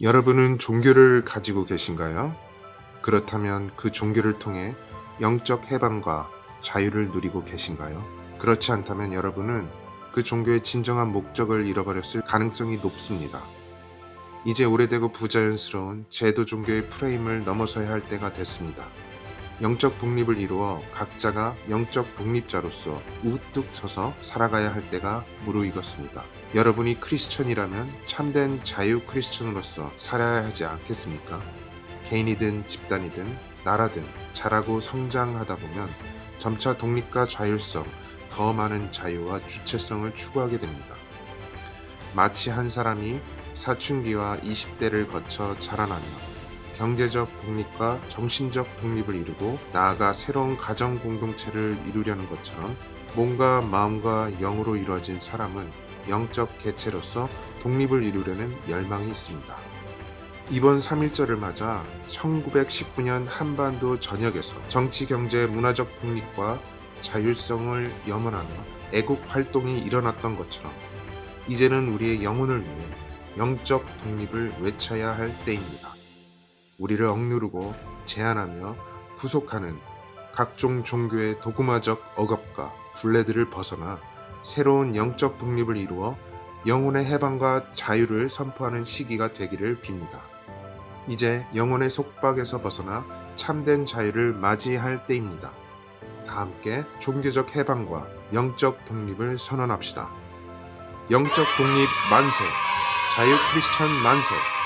여러분은 종교를 가지고 계신가요? 그렇다면 그 종교를 통해 영적 해방과 자유를 누리고 계신가요? 그렇지 않다면 여러분은 그 종교의 진정한 목적을 잃어버렸을 가능성이 높습니다. 이제 오래되고 부자연스러운 제도 종교의 프레임을 넘어서야 할 때가 됐습니다. 영적 독립을 이루어 각자가 영적 독립자로서 우뚝 서서 살아가야 할 때가 무르익었습니다. 여러분이 크리스천이라면 참된 자유 크리스천으로서 살아야 하지 않겠습니까? 개인이든 집단이든 나라든 자라고 성장하다 보면 점차 독립과 자율성, 더 많은 자유와 주체성을 추구하게 됩니다. 마치 한 사람이 사춘기와 20대를 거쳐 자라나며 경제적 독립과 정신적 독립을 이루고 나아가 새로운 가정 공동체를 이루려는 것처럼 몸과 마음과 영으로 이루어진 사람은 영적 개체로서 독립을 이루려는 열망이 있습니다. 이번 3.1절을 맞아 1919년 한반도 전역에서 정치, 경제, 문화적 독립과 자율성을 염원하며 애국 활동이 일어났던 것처럼 이제는 우리의 영혼을 위해 영적 독립을 외쳐야 할 때입니다. 우리를 억누르고 제한하며 구속하는 각종 종교의 도구마적 억압과 굴레들을 벗어나 새로운 영적 독립을 이루어 영혼의 해방과 자유를 선포하는 시기가 되기를 빕니다. 이제 영혼의 속박에서 벗어나 참된 자유를 맞이할 때입니다. 다 함께 종교적 해방과 영적 독립을 선언합시다. 영적 독립 만세! 자유 크리스천 만세!